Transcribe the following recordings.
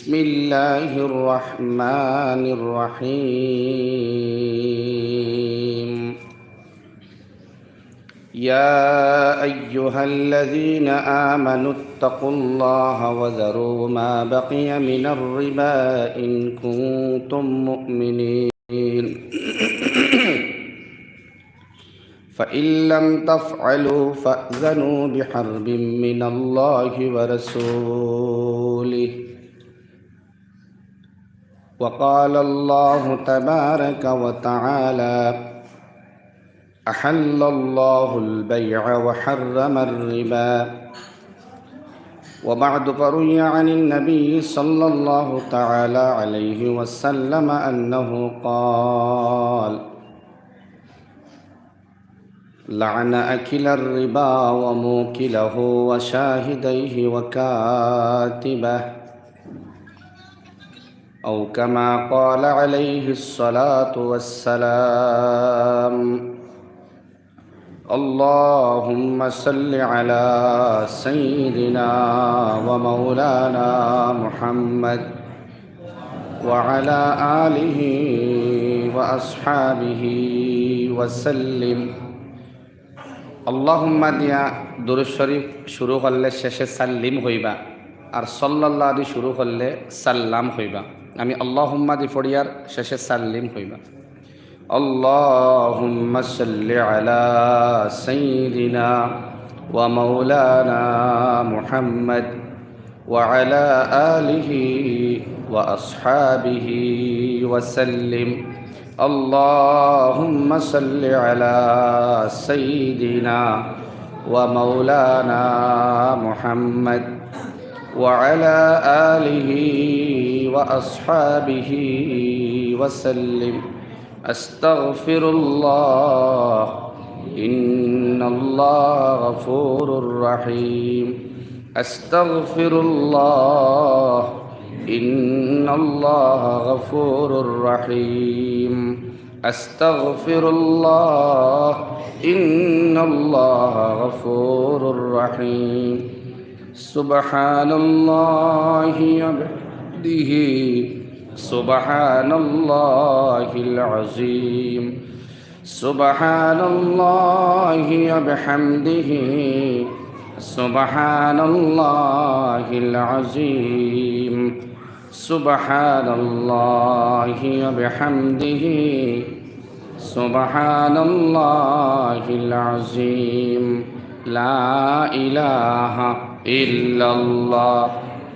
بسم الله الرحمن الرحيم. يا أيها الذين آمنوا اتقوا الله وذروا ما بقي من الربا إن كنتم مؤمنين. فإن لم تفعلوا فأذنوا بحرب من الله ورسوله. وقال الله تبارك وتعالى أحل الله البيع وحرم الربا. وبعد فروي عن النبي صلى الله تعالى عليه وسلم أنه قال لعن أكل الربا وموكله وشاهديه وكاتبه. او كما قال عليه الصلاه والسلام اللهم صل على سيدنا ومولانا محمد وعلى اله واصحابه وسلم اللهم দিয়া দুরুদ শরীফ শুরু করলে শেষে সাল্লিম হইবা আর সল্লাল্লাহ দি শুরু করলে সাল্লাম হইবা আমি আল্লাহুম্মা দি ফড়িয়ার শেষে সাল্লিম হইবা اللهم صل على سيدنا ومولانا محمد وعلى اله واصحابه وسلم اللهم صل على سيدنا ومولانا محمد وعلى اله وأصحابه وسلم. أستغفر الله. إن الله غفور رحيم. أستغفر الله. إن الله غفور رحيم. أستغفر الله. إن الله غفور رحيم. سبحان الله وبحمده سبحان الله العظيم سبحان الله وبحمده سبحان الله العظيم سبحان الله وبحمده سبحان الله العظيم لا إله إلا الله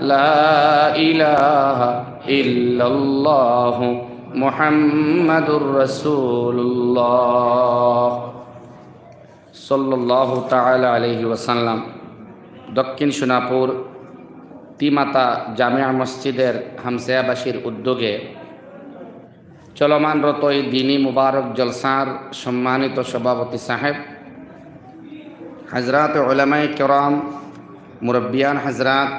لا إله إلا الله لا إله إلا الله محمد رسول الله صلى الله تعالى عليه وسلم দক্ষিণ সোনাপুর তিমাতা জামিয়া মসজিদের হামসায়াবাসীর উদ্যোগে চলমানরত এই দিনী মুবারক জলসার সম্মানিত সভাপতি সাহেব হজরত ওলামাই কেরাম মুরব্বিয়ান হজরত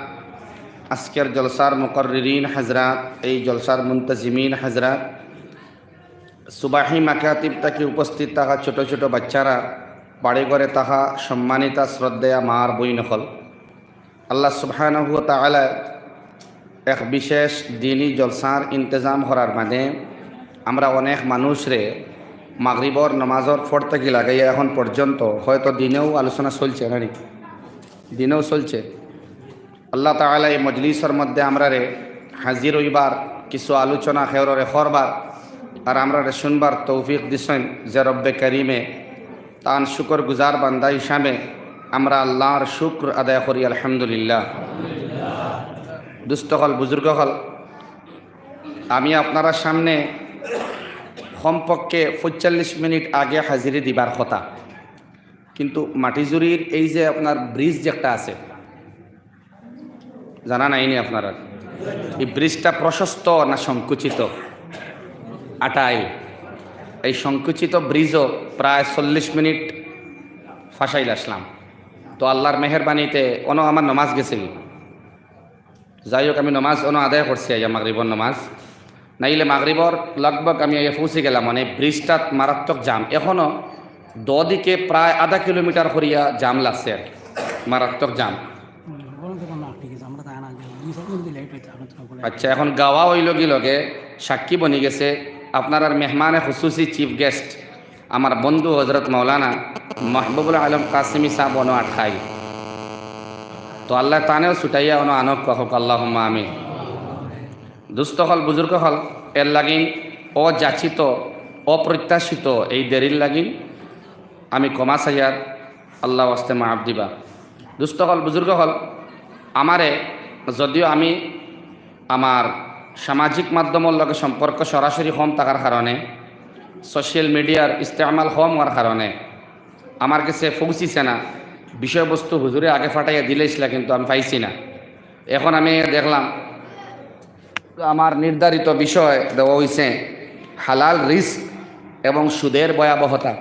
আজকের জলসার মুকর্রিন হাজরাত, এই জলসার মুন্তজিমিন হজরত। সুবাহি মাকাতিব তাকে উপস্থিত থাকা ছোট ছোট বাচ্চারা, বাড়ি ঘরে তাহা সম্মানিতা শ্রদ্ধেয়া মার বই নকল। আল্লাহ সুবহানাহু তাআলা এক বিশেষ দিনই জলসার ইন্তজাম করার মানে আমরা অনেক মানুষরে মাগরিবর নমাজর ফোর থেকে লাগাইয়া এখন পর্যন্ত হয়তো দিনেও আলোচনা চলছে নানি দিনেও চলছে। আল্লাহ তাআলা এই মজলিসের মধ্যে আমরা রে হাজির হইবার কিছু আলোচনা খেররে খরবার আর আমরা রে শুনবার তৌফিক দিছেন যে রব্বে করিমে। তান শুকর গুজার বান্দা হিসাবে আমরা আল্লাহর শুক্র আদায় করি, আলহামদুলিল্লাহ। দুস্থ হল বুজুর্গ হল আমি আপনারা সামনে কমপক্ষে পঁয়তাল্লিশ মিনিট আগে হাজিরি দিবার কথা। কিন্তু মাটিজুরির এই যে আপনার ব্রিজ যে একটা আছে জানা নাইনি আপনারা এই ব্রিজটা প্রশস্ত না সংকুচিত? আটাই। এই সংকুচিত ব্রিজও প্রায় চল্লিশ মিনিট ফাঁসাইল আসলাম। তো আল্লাহর মেহরবানিতে অন আমার নমাজ গেছে যাই হোক, আমি নমাজ অন আদায় করছি আইয়া মাগরিবর নমাজ। নাইলে মাগরিবর লগভগ আমি আইয়া পৌঁছে গেলাম। মানে ব্রিজটাত মারাত্মক জাম। এখনও দিকে প্রায় আধা কিলোমিটার করিয়া জাম লাগছে মারাত্মক জাম বলুন তো না ঠিক আছে আমরা তাই না দুই সেকেন্ড লেট হইতে আপনার তো বলে আচ্ছা এখন গাওয়া হইল কি লগে? সাক্ষী বনি গেছে। আপনার আর মেহমানে খুসুসি চিফ গেস্ট আমার বন্ধু হজরত মৌলানা মাহবুবুল আলম কাসিমি সাহ বনো আঠাই তো আল্লাহ তানেও ছুটাইয়া অন আনক কহক আল্লাহ আমি দুস্থ হল, বুজুর্গ হল, এর লাগিন অযাচিত, অপ্রত্যাশিত এই দেরির লাগিন আমি কমা সাইয়ার আল্লাহ ওয়াস্তে মাফ দিবা। দুস্থ হল, বুজুর্গ হল, আমারে যদিও আমি আমার সামাজিক মাধ্যমের লগে সম্পর্ক সরাসরি হম থাকার কারণে সোশ্যাল মিডিয়ার ইস্তেমাল হম হওয়ার কারণে আমার কাছে পৌঁছিছে না বিষয়বস্তু হুজুরে আগে ফাটাইয়া দিলেছিল কিন্তু আমি পাইছি না। এখন আমি দেখলাম আমার নির্ধারিত বিষয় দেওয়া হয়েছে হালাল রিস্ক এবং সুদের ভয়াবহতা।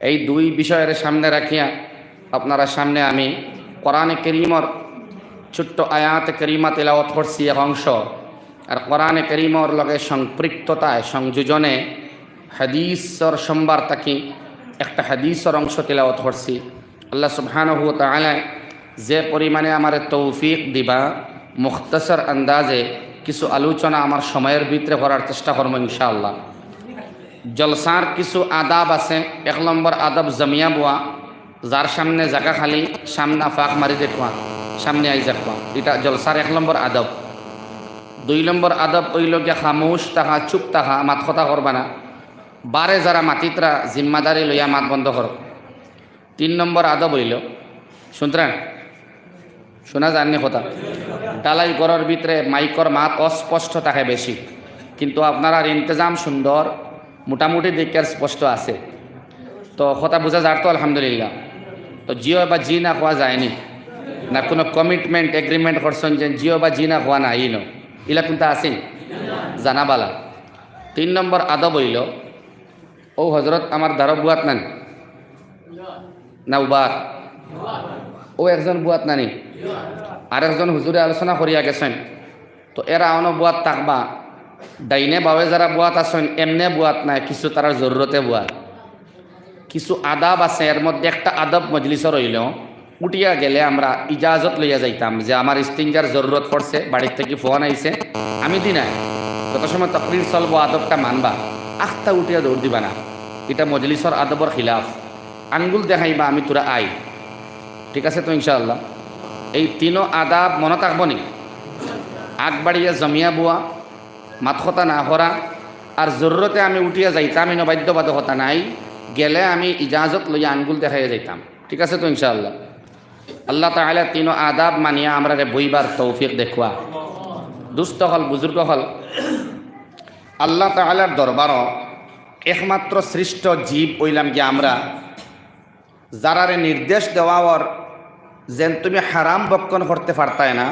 এই দুই বিষয়ের সামনে রাখিয়া আপনারা সামনে আমি কোরআনে করিমর ছোট্ট আয়াত করিমা তেলাওয়াত করছি এক অংশ। আর কোরআনে করিমর লগে সম্পৃক্ততায় সংযোজনে হাদিসর সোমবার তাকি একটা হাদিসর অংশ তেলাওয়াত করছি। আল্লাহ সুবহানাহু ওয়া তাআলা যে পরিমাণে আমার তৌফিক দিবা, মুখতাসর আন্দাজে কিছু আলোচনা আমার সময়ের ভিতরে করার চেষ্টা করব ইনশাআল্লাহ। জলসার কিছু আদাব আছে, এক নম্বর আদব জমিয়া বোয়া, যার সামনে জাগা খালি, সামনা ফাঁক মারি দেখুয়া সামনে আই যাকুয়া এটা জলসার এক নম্বর আদব। দুই নম্বর আদব ওইল গিয়া খামোশ তাহা, চুপ তাহা, মাত কথা করবা না। বারে যারা মাতিতরা জিম্মাদারি লইয়া মাত বন্ধ করো তিন নম্বর আদব হইল শুনতেন শোনা যাননি কথা। ডালাই ঘরের ভিতরে মাইকর মাত অস্পষ্ট থাকে বেশি কিন্তু আপনার ইন্তজাম সুন্দর মোটামুটি দিকের স্পষ্ট আছে। তো কথা বোঝা যার তো আলহামদুলিল্লাহ। তো জিও বা জি না খোয়া যায়নি। না কোনো কমিটমেন্ট এগ্রিমেন্ট করছেন যে জিও বা জি না খোয়া না ইনো ইলা কিন্তু আসেন জানাবালা। তিন নম্বর আদব হইল ও হজরত আমার দ্বারা বুয়াত নানি। না উবাত ও একজন বুয়াত নানি। আরেকজন হুজুরে আলোচনা করিয়া গেছেন তো এরা অন বুয়াত তাকবা। ডাইনে বাবে যারা বুয়াত আছেন, এমনে বুয়াত নাই, কিছু তার জরুরতে বুয়াত কিছু আদাব আছে এর মধ্যে একটা আদব মজলিসর রইল উঠিয়া গেলে আমরা ইজাজত লইয়া যাইতাম যে আমার স্টিঞ্জার জরুরত পড়ছে, বাড়ির থেকে ফোন আইছে। আমি দি নাই যত সময় তকরির চলবো, আদবটা মানবা। আখটা উঠিয়া দৌড় দিবা না। এটা মজলিসর আদবর খিলাফ। আঙ্গুল দেখাইবা আমি তোরা আই। ঠিক আছে তো ইনশাআল্লাহ? এই তিনো আদাব মনে থাকব নি? আগ বাড়িয়া জমিয়া বুয়া মাতকতা না করা আর জরুরতে আমি উঠিয়া যাইতাম ইনো বাধ্যবাধকতা নাই। গেলে আমি ইজাজত লইয়া আঙ্গুল দেখাইয়া যাইতাম। ঠিক আছে তো ইনশাআল্লাহ? আল্লাহ তাহলে তিনো আদাব মানিয়া আমরা বইবার তৌফিক দেখুয়া। দুস্থ হল, বুজুর্গ হল। আল্লাহ তাহলার দরবারও একমাত্র সৃষ্ট জীব ওইলাম কি আমরা। যারারে নির্দেশ দেওয়ার যেন তুমি হারাম বক্ষণ করতে পারতাই না,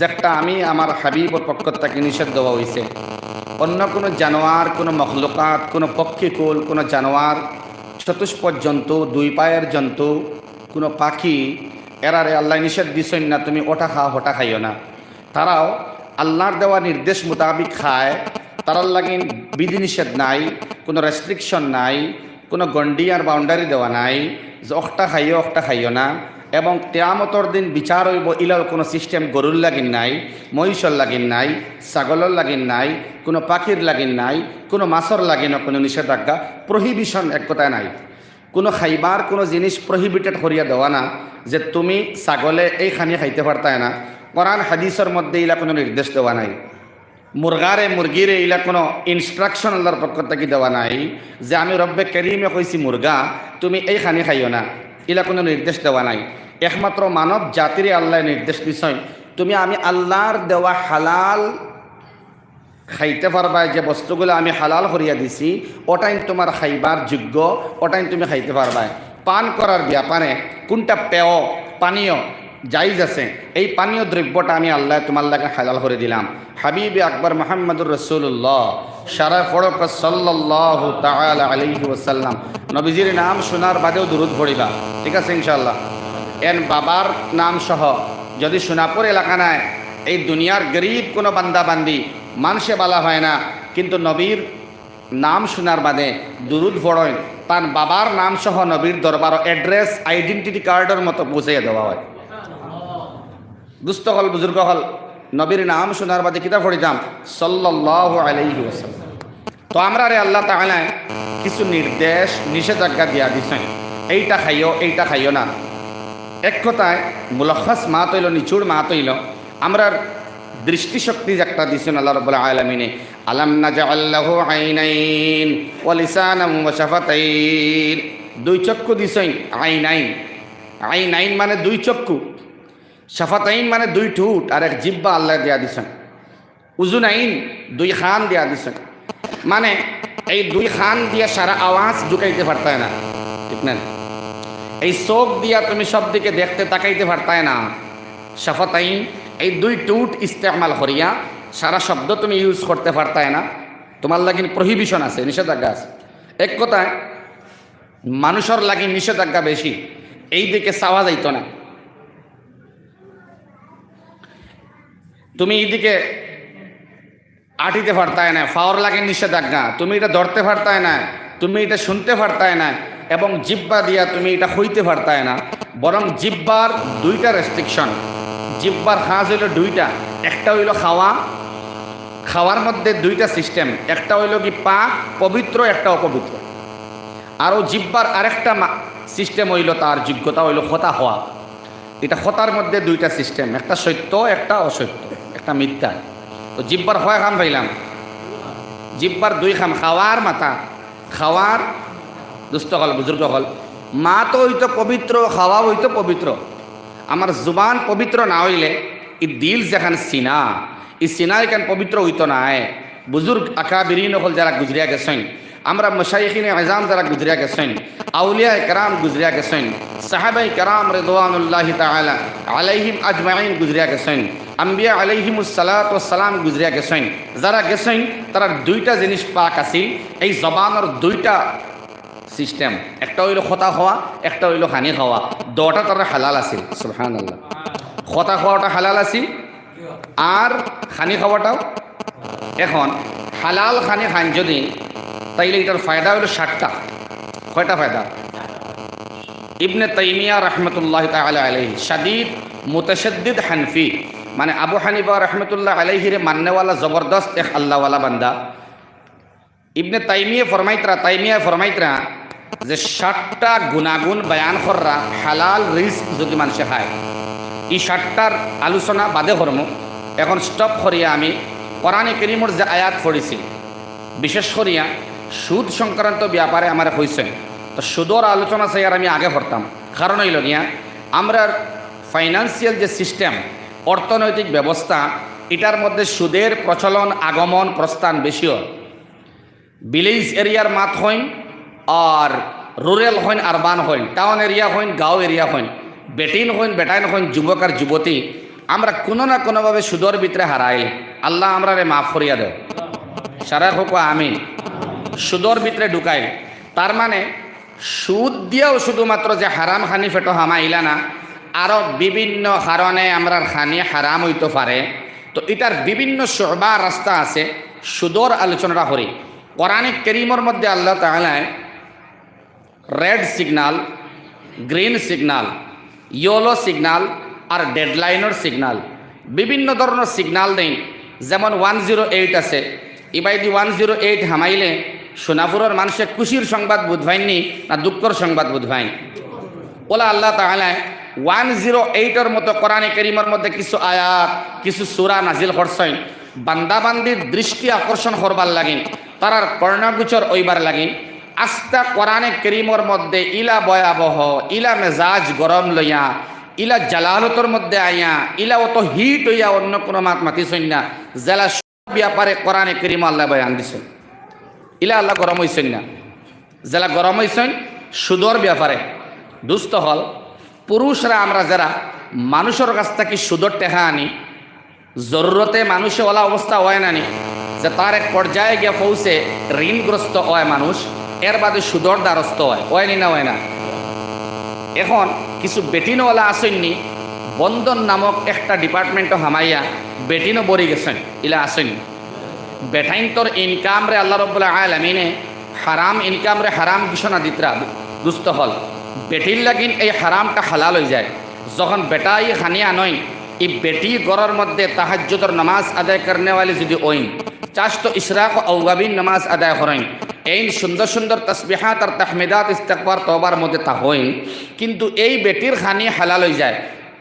যেটা আমি আমার হাবিবর পক্ষ থেকে নিষেধ দেওয়া হয়েছে অন্য কোনো জানোয়ার, কোনো মখলুকাত, কোনো পক্ষীকুল কোনো জানোয়ার, চতুষ্পদ জন্তু, দুই পায়ের জন্তু, কোনো পাখি এরারে আল্লাহ নিষেধ দিছেন না, তুমি ওটা খাও, ওটা খাইও না। তারাও আল্লাহর দেওয়া নির্দেশ মোতাবিক খায়। তারার লাগিন বিধিনিষেধ নাই, কোনো রেস্ট্রিকশন নাই, কোনো গন্ডি আর বাউন্ডারি দেওয়া নাই যে অকটা খাইও অকটা খাইও না। এবং তেয়ামতর দিন বিচার হইব, ইলার কোনো সিস্টেম গরুর লাগিন নাই, মহিষর লাগিন নাই, ছাগলের লাগিন নাই, কোনো পাখির লাগিন নাই, কোনো মাছর লাগিনও কোনো নিষেধাজ্ঞা প্রহিবিশন এক কথায় নাই। কোনো খাইবার, কোনো জিনিস প্রহিবিটেড করিয়া দেওয়া না, যে তুমি ছাগলে এই খানি খাইতে পারতায় না। কোরআন, হাদিসের মধ্যে ইলা কোনো নির্দেশ দেওয়া নাই। মুরগারে, মুরগিরে এগুলা কোনো ইনস্ট্রাকশন আল্লাহর পক্ষ থেকে দেওয়া নাই, যে আমি রব্বে করিমে কইছি মুরগা, তুমি এই খানি খাইও না। এগুলা কোনো নির্দেশ দেওয়া নাই। একমাত্র মানব জাতিরে আল্লাহ নির্দেশ দিছয় তুমি আমি আল্লাহর দেওয়া হালাল খাইতে পারবা, যে বস্তুগুলো আমি হালাল করিয়া দিছি ওটাই তোমার খাইবার যোগ্য ওটাই তুমি খাইতে পারবা। পান করার ব্যাপারে কোনটা পেয় পানীয়, জাইজ আছে, এই পানীয় দ্রব্যটা আমি আল্লাহ তোমার লাগে হালাল করে দিলাম। হাবিব আকবর মোহাম্মদুর রসুল্লাহ সারা ফড়ক সাল্লাহ নবীজির নাম শোনার বাদেও দূরত ভরিবা ঠিক আছে ইনশাল্লাহ এন বাবার নাম সহ, যদি সোনাপুর এলাকা নাই, এই দুনিয়ার গরিব কোনো বান্দা বান্দি মানুষে বলা হয় না। কিন্তু নবীর নাম শোনার বাদে দুরুদ ভরয় তার বাবার নাম সহ নবীর দরবার অ্যাড্রেস, আইডেন্টিটি কার্ডের মতো পৌঁছে দেওয়া হয়। দুস্থ হল, বুজুর্গ হল, নবীর নাম শোনার বাদে কিতাব পড়িতাম সাল্লাহ আলাইহি ওয়াসাল্লাম। তো আমরা রে আল্লাহ তাহলে কিছু নির্দেশ, নিষেধাজ্ঞা দিয়া দিছেন। এইটা খাইও এইটা খাইও না। এক কথায় মুলখাস মা তৈল, নিচুর মা তৈল। আমরার দৃষ্টিশক্তি একটা দিছেন আল্লাহ রব্বুল আলমিনে। আলাম নাজা আল্লাহ আইনাইন ও লিসানাম ও শাফাতাইন। দুই চক্ষু দিছেন আইনাইন। আইনাইন মানে দুই চক্ষু। শাফাতাইন মানে দুই ঠুট, আর এক জিব্বা আল্লাহ দেয়া দিছেন উজুনাইন, দুই খান দেয়া দিছেন মানে এই দুই খান দিয়ে সারা আওয়াজ ঢুকাইতে পারতায় না। ঠিক না? এই চোখ দিয়া তুমি সব দিকে দেখতে তাকাইতে পারতায় না। শাফাতাইন এই দুই টুট ইস্তেমাল করিয়া সারা শব্দ তুমি ইউজ করতে পারতায় না। তোমার লাগি প্রহিবিশন আছে, নিষেধাজ্ঞা আছে। এক কথায়, মানুষের লাগি নিষেধাজ্ঞা বেশি, এই দিকে চাওয়া যাইত না। তুমি এইদিকে আটিতে পারতায় না, ফাওয়ার লাগে নিষেধাজ্ঞা, তুমি এটা ধরতে পারতায় না, তুমি এটা শুনতে পারতায় না, এবং জিব্বা দিয়া তুমি এটা হইতে পারতায় না, বরং জিব্বার দুইটা রেস্ট্রিকশন জিব্বার খাস হইল দুইটা। একটা হইল খাওয়া। খাওয়ার মধ্যে দুইটা সিস্টেম একটা হইল কি পা পবিত্র, একটা অপবিত্র। আরও জিব্বার আরেকটা সিস্টেম হইল তার যোগ্যতা হইল খতা হওয়া। এটা খতার মধ্যে দুইটা সিস্টেম একটা সত্য, একটা অসত্য, একটা মিথ্যা। তো জিব্বার হয় খাম পাইলাম? জিব্বার দুই খাম। খাওয়ার মাথা। খাওয়ার দুস্থ হল, বুজুর্গ হল। মা তো হইতো পবিত্র, খাওয়া হইতো পবিত্র। আমার জুবান পবিত্র না হইলে ই দিল যেখান সিনা ই সিনা এখান পবিত্র হইতো নাই। বুজুর্গ আকা বিরিন হল যারা গুজরিয়া গেছেন, আমরা মশাইখিনে আজাম যারা গুজরিয়া গেছেন, আউলিয়া কেরাম গুজরিয়া গেছেন সাহাবাই কেরাম রেদওয়ানুল্লাহ তাআলা আলাইহিম আজমাইন গুজরিয়া গেছেন, আম্বিয়া আলাইহিমুসালাত সালাম গুজরিয়া গেছেন। যারা গেছেন, তারা দুইটা জিনিস পাক আছিল, এই জবানের দুইটা সিস্টেম। একটা হইল খতা খাওয়া একটা হইল খানি খাওয়া। দটা তারা হালাল আছিল সুবহান আল্লাহ খতা খাওয়াটা হালাল আছিল, আর খানি খাওয়াটাও এখন হালাল খানি খান যদি, তাইলে এটার ফায়দা হইল ষাটটা কয়টা ফায়দা? ইবনে তাইমিয়া রহমতুল্লাহ তালা আলহি শাদিদ মুতশদ্দিদ হানফি। মানে আবু হানিফা রহমতুল্লাহ আলহিরে মান্যওয়ালা জবরদস্ত এক আল্লাহওয়ালা বান্দা। ইবনে তাইমিয়া ফরমাইতরা তাইমিয়া ফরমাইতরা যে ষাটটা গুণাগুণ বয়ান কররা হালাল রিস্ক যদি মানুষে খায়। এই ষাটটার আলোচনা বাদে কর্ম এখন স্টপ করিয়া আমি কোরআনে করিমর যে আয়াত পড়েছি, বিশেষ করিয়া সুদ সংক্রান্ত ব্যাপারে আমার হয়েছে তো সুদর আলোচনা চাই আর আমি আগে পড়তাম কারণ হইল গিয়া, আমরা ফাইন্যান্সিয়াল যে সিস্টেম অর্থনৈতিক ব্যবস্থা, এটার মধ্যে সুদের প্রচলন, আগমন, প্রস্থান বেশিও। ভিলেজ এরিয়ার মাত হইন আর রুরাল হইন আরবান হইন টাউন এরিয়া হইন, গাঁও এরিয়া হইন, বেটিন হইন, বেটাইন হইন, যুবক আর যুবতী, আমরা কোনো না কোনোভাবে সুদর ভিতরে হারাইল আল্লাহ আমরা রে মাফ করিয়া দেও। সারা হোক আমিন। সুদর ভিতরে ঢুকাইল তার মানে সুদ দিয়েও শুধুমাত্র যে হারাম খানি ফেটো হামাইলা না আরও বিভিন্ন কারণে আমরা খানি হারাম হইতে পারে। তো এটার বিভিন্ন সহবা রাস্তা আছে। সুদর আলোচনাটা করি। কোরআনিক কেরিমর মধ্যে আল্লাহ তাহলে red signal green signal yellow signal আর ডেডলাইনের সিগনাল বিভিন্ন ধরনের সিগনাল দেন যেমন ওয়ান জিরো এইট আছে। ইবাইদি ওয়ান জিরো এইট হামাইলে সোনাপুরের মানুষে খুশির সংবাদ বুধভাইনি না দুঃখর সংবাদ বুধভাইন ওলা আল্লাহ তাহলে ওয়ান জিরো এইটের মতো কোরআনে করিমের মধ্যে কিছু আয়াত, কিছু সুরা নাজিল করছেন। বান্দাবান্দির দৃষ্টি আকর্ষণ করবার লাগিন তারার কর্ণাগুচর ওইবার লাগিন আস্তা কোরআনে করিমর মধ্যে ইলা ভয়াবহ, ইলা মেজাজ গরম লইয়া, ইলা জালালতর মধ্যে আইয়া, ইলা অত হিট হইয়া অন্য কোনো মাত মাতিছেন না, জেলা সব ব্যাপারে কোরআনে করিম আল্লাহ বয়ান দিছেন। ইলা আল্লাহ গরম হইছেন না। জেলা গরম হইছেন, সুদর ব্যাপারে। দুস্থ হল, পুরুষরা আমরা যারা, মানুষের কাছ থেকে সুদর টেহা আনি, জরুরতে মানুষে ওলা অবস্থা হয় নানি যে তার এক পর্যায়ে গিয়ে পৌঁছে ঋণগ্রস্ত হয় মানুষ এর বাদে সুদর দ্বারস্থ হয়। হয়নি না হয় না? এখন কিছু বেটিনওয়ালা আসেননি বন্ধন নামক একটা ডিপার্টমেন্টও হামাইয়া বেটিনও বরি গেছেন, ইলা আসেননি। বেটাইন তোর ইনকাম রে আল্লাহ রব্বুল্লাহ আলমিনে হারাম ইনকাম রে হারাম ঘোষণা দিতরা দুস্থ হল। বেটির লাগিন এই হারামটা হালাল হয়ে যায়। যখন বেটাই হানিয়া নয় এই বেটি গড়ের মধ্যে তাহাজ্জুদর নামাজ আদায় করনেওয়ালি যদি ওইন চাষ তো ইশরাক ও নামাজ আদায় করেন। এই সুন্দর সুন্দর তসবিহাত আর তাহমিদাত ইস্তেকবার তবার মধ্যে তা হইন, কিন্তু এই বেটির খানি হালাল হয়ে যায়।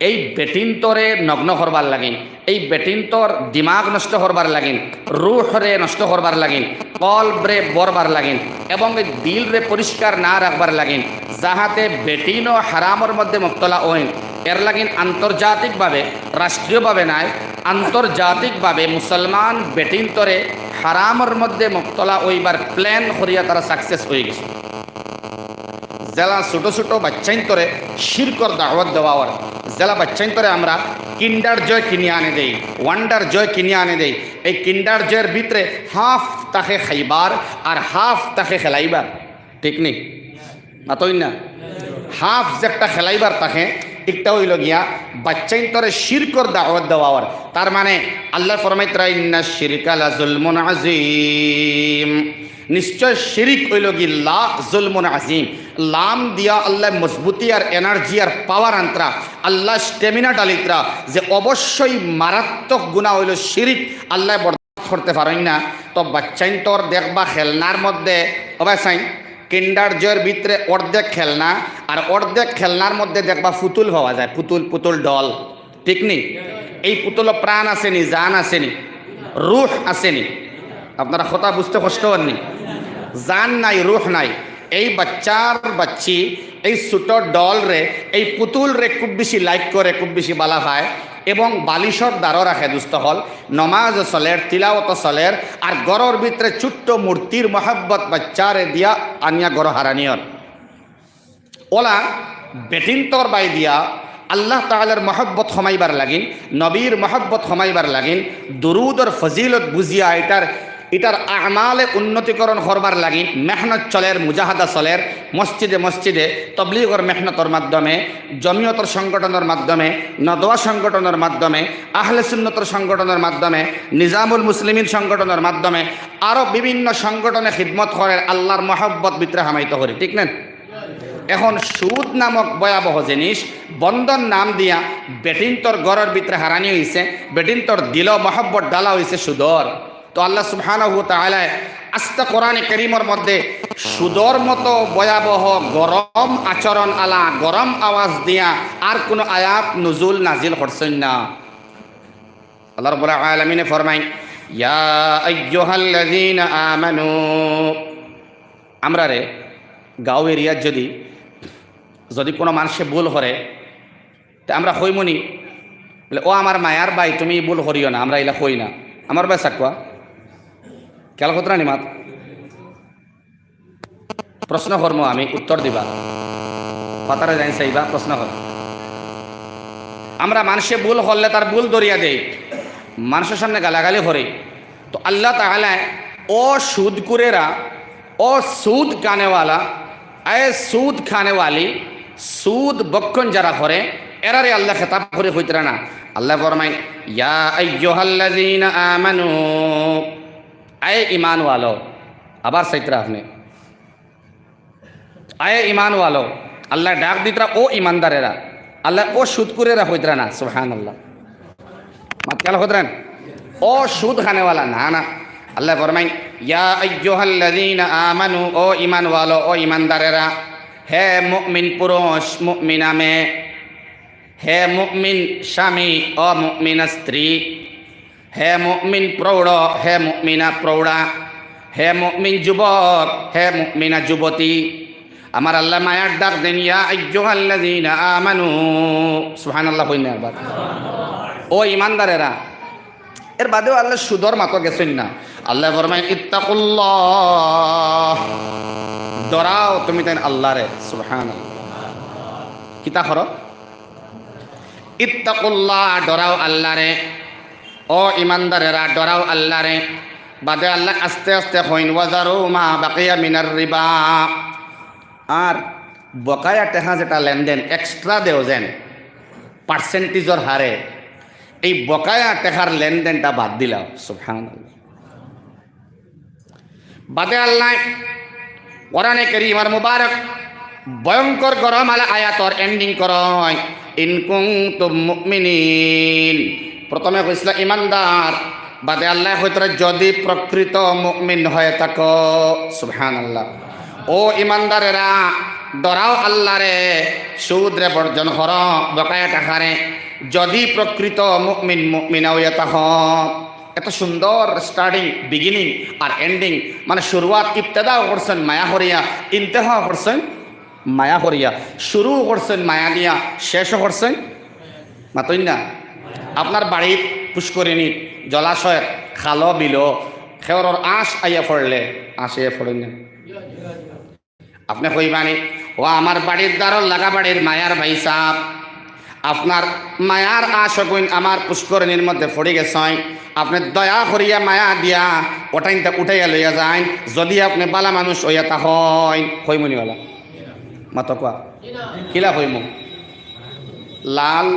এই বেটিন তোরে নগ্ন করবার লাগিন এই বেটিন তোর দিমাগ নষ্ট করবার লাগিন রুহ রে নষ্ট করবার লাগিন কল্ব রে বরবার লাগিন এবং এই দিল রে পরিষ্কার না রাখবার লাগিন যাহাতে বেটিন ও হারামর মধ্যে মুক্তলা ওইন এর লাগিন আন্তর্জাতিকভাবে, রাষ্ট্রীয়ভাবে নাই, আন্তর্জাতিকভাবে মুসলমান বেটিন তরে হারামর মধ্যে মুক্তলা ওইবার প্ল্যান করিয়া তারা সাকসেস হয়ে গেছে। জেলা ছোটো ছোটো বাচ্চাইন তরে শিরকর দাওয়াত দেওয়ার, জেলা বাচ্চাইন তরে আমরা কিন্ডার জয় কিনে আনে দেই, ওয়ান্ডার জয় কিনে আনে দেই। এই কিন্ডার জয়ের ভিতরে হাফ তাকে খাইবার আর হাফ তাকে খেলাইবার। ঠিক নেই? মাতই না? হাফ যে একটা খেলাইবার তাকে একটা হইল গিয়া বাচ্চাইন তরে শিরকর দাওয়াত দেওয়ার তার মানে আল্লাহ ফরমাইতরা ইন্না শিরকাল জুলমুন আজিম নিশ্চয় শিরিক হইল কি লা জুলমুন আজিম লাম দিয়া আল্লাহ মজবুতি আর এনার্জি আর পাওয়ার আন্তরা, আল্লাহ স্টেমিনা ডালিতরা যে অবশ্যই মারাত্মক গুণা হইল শিরিক, আল্লাহ বরদাস্ত করতে পারেন না। তো বাচ্চাইন তোর দেখবা খেলনার মধ্যে অবশ্যাই কিন্ডার জয়ের ভিতরে অর্ধেক খেলনা আর অর্ধেক খেলনার মধ্যে দেখবা পুতুল পাওয়া যায়, পুতুল পুতুল ডল। ঠিক নি? এই পুতুল প্রাণ আসেনি, জান আসেনি, রুহ আসেনি। আপনারা কথা বুঝতে কষ্ট হননি? জান নাই, রুহ নাই। এই বাচ্চার বাচ্চি, এই ছোট ডল রে এই পুতুল রে খুব বেশি লাইক করে, খুব বেশি বালা পায় এবং বালিশর দ্বারও রাখে দুস্থ হল। নমাজ চলের তিলাওত চলের আর গড়র ভিতরে ছোট্ট মূর্তির মহাব্বত বাচ্চারে দিয়া আনিয়া গড় হারানিয়র ওলা বেটিন্তর বাই দিয়া আল্লাহ তালার মহব্বত সমাইবার লাগিন নবীর মহব্বত সমাইবার লাগিন দুরুদর ফজিলত বুঝিয়া এটার এটার আমালে উন্নতিকরণ করবার লাগিন মেহনত চলের, মুজাহাদা চলের, মসজিদে মসজিদে, তবলিগর মেহনতর মাধ্যমে, জমিয়তর সংগঠনের মাধ্যমে নদোয়া সংগঠনের মাধ্যমে, আহলে সুন্নতর সংগঠনের মাধ্যমে, নিজামুল মুসলিমিন সংগঠনের মাধ্যমে আরও বিভিন্ন সংগঠনে খিদমত করে আল্লাহর মহব্বত ভিতরে হামাইত করি, ঠিক না এখন সুদ নামক ভয়াবহ জিনিস, বন্ধন নাম দিয়া বেটিন্তর গড়ের ভিতরে হারানি হয়েছে বেটিন্তর দিল মহব্বত ডালা হয়েছে সুদর। তো আল্লাহ সুবহানাহু তাআলা আস্তা কোরআনে করিমর মধ্যে সুদর মতো ভয়াবহ গরম আচরণ আলা গরম আওয়াজ দিয়া আর কোনো আয়াত নজুল নাজিল করছেন না। আল্লাহ রব্বুল আলামিনে ফরমাই আমরা রে, গাঁও এরিয়ার যদি যদি কোনো মানুষে ভুল করে, তা আমরা হইমনি। বলে, ও আমার মায়ার বাই তুমি ভুল করিও না, আমরা এলা হই না। আমার বাই সাকুয়া কেল কতরা নিমাত? প্রশ্ন কর্ম আমি উত্তর দিবা। কথাটা জানি চাইবা প্রশ্ন কর আমরা মানুষে ভুল করলে তার ভুল দরিয়া দেই। মানুষের সামনে গালাগালি করে। তো আল্লাহ তাহলে ও সুদ কুরেরা সুদ কানেওয়ালা এ সুদ খানেওয়ালি, সুদ বক্ষণ যারা করে, এরারে আল্লাহ খেতাব করে হইতে না আল্লাহ ফরমাই ইয়া আমানু। আয়ে ইমান ওয়ালো। আবার সাইতরা আপনি। আয়ে ইমান ওয়ালো। আল্লাহ ডাক দিতরা, ও ইমানদারেরা। আল্লাহ, ও সুদকুরেরা হইতরা না সুবহান আল্লাহ মাত কেন হইতরান? ও সুদ খানেওয়ালা, না না। আল্লাহ ফরমাই ইয়া আইয়ুহাল্লাযীনা আমানু, ও ইমান ওয়ালো, ও ইমানদারেরা। হে মুমিন পুরুষ, মুমিনা মেয়ে হে মুমিন স্বামী, ও মুমিনা স্ত্রী। হে মুমিন প্রৌঢ়, হে মুমিনা প্রৌঢ়া, হে মুমিন যুবক, হে মুমিনা যুবতী। আমার আল্লাহ মায়ার ডাক দেন, ইয়া আইয়ুহাল্লাযীনা আমানু। সুবহানাল্লাহ কইনা একবার। ও ইমানদারেরা, এর বাদেও আল্লাহ সুদর মাতো গেছেন না। আল্লাহ ফরমায়, ইত্তাকুল্লাহ। ডরাও তুমি তাই আল্লাহরে, সুবহানাল্লাহ। কিতা খর ইত্তাকুল্লাহ ডরাও আল্লাহরে। ও ইমানদারেরা, ডরাও আল্লাহরে। বাদে আল্লাহ আস্তে আস্তে হইন, ওয়াজারু মা বাকিয়া মিনার রিবা। আর বকায়া টেহা যেটা লেনদেন এক্সট্রা দেও যেন পার্সেন্টেজর হারে। এই বকায়া টেকার লেনদেনটা বাদ দিলাম সুবহান বাদে আল্লাহ কোরআনে করিমার মুবারক ভয়ঙ্কর গরম আলা আয়াতর এন্ডিং করয় ইনকুং তুম মুমিনিন। প্রথমে কইছিল, ইমানদার। বাদে আল্লাহ হইতরে যদি প্রকৃত মুমিন হয়ে থাক। সুবহান আল্লাহ ও ইমানদারেরা, ডরাও আল্লাহরে, সুদরে বর্জন কর, বকায়া টাকারে। যদি প্রকৃত মুমিন, মুমিনা হইয়া তাহ এত সুন্দর স্টার্টিং বিগিনিং আর এন্ডিং মানে শুরুয়াত ইবতেদাও করছেন, মায়া হরিয়া ইন্তেহা করছেন, মায়া হরিয়া শুরু করছেন, মায়া দিয়া, শেষও করছেন মাতই না? আপনার বাড়ির পুষ্করিণী জলাশয়ের খালো বিলো খেওরের আঁশ আইয়া পড়লে আঁশ আইয়া পড়েন না আপনি কইবানি ও আমার বাড়ির দ্বারর লাগা বাড়ির মায়ার ভাই সাহ আপনার মায়ার আশগুন আমার পুষ্করণীর মধ্যে পড়ে গেছেন আপনি দয়া করিয়া মায়া দিয়া ওটাইনটা উঠাইয়া লইয়া যান যদি আপনি বালা মানুষ হইয়া তা হয় হইমনিওয়ালা মাত কোয়া কিলা হইম লাল